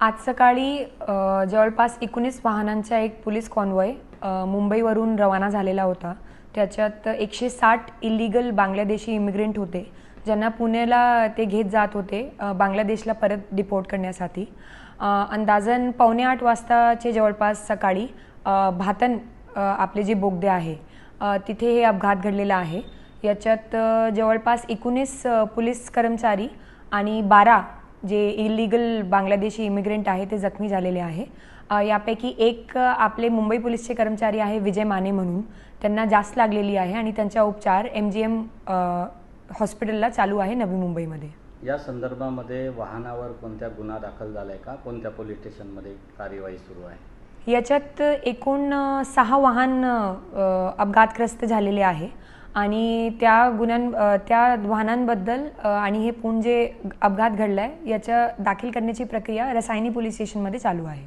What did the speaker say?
आज सकाळी जवळपास एकोणीस वाहनांचा एक पोलीस कॉन्वॉय मुंबईवरून रवाना झालेला होता. त्याच्यात एकशे साठ इलिगल बांगलादेशी इमिग्रेंट होते ज्यांना पुण्याला ते घेत जात होते बांगलादेशला परत डिपोर्ट करण्यासाठी. अंदाजन पावणे आठ वाजताचे जवळपास सकाळी भातन आपले जे बोगदे आहे तिथे हे अपघात घडलेला आहे. याच्यात जवळपास एकोणीस पोलीस कर्मचारी आणि बारा जे इलिगल बांगलादेशी इमिग्रेंट आहे ते जखमी झालेले आहे. यापैकी एक आपले मुंबई पोलीसचे कर्मचारी आहे विजय माने म्हणून. त्यांना जास्त लागलेली आहे आणि त्यांचा उपचार एम जी एम हॉस्पिटलला चालू आहे नवी मुंबईमध्ये. या संदर्भामध्ये वाहनावर कोणत्या गुन्हा दाखल झालाय का? कोणत्या पोलीस स्टेशनमध्ये कार्यवाही सुरू आहे? याच्यात एकूण सहा वाहन अपघातग्रस्त झालेले आहे. आणि त्या गुन्ह्यां त्या वाहनांबद्दल आणि हे पूर्ण जे अपघात घडला आहे याच्या दाखल करण्याची प्रक्रिया रसायनी पोलीस स्टेशनमध्ये चालू आहे.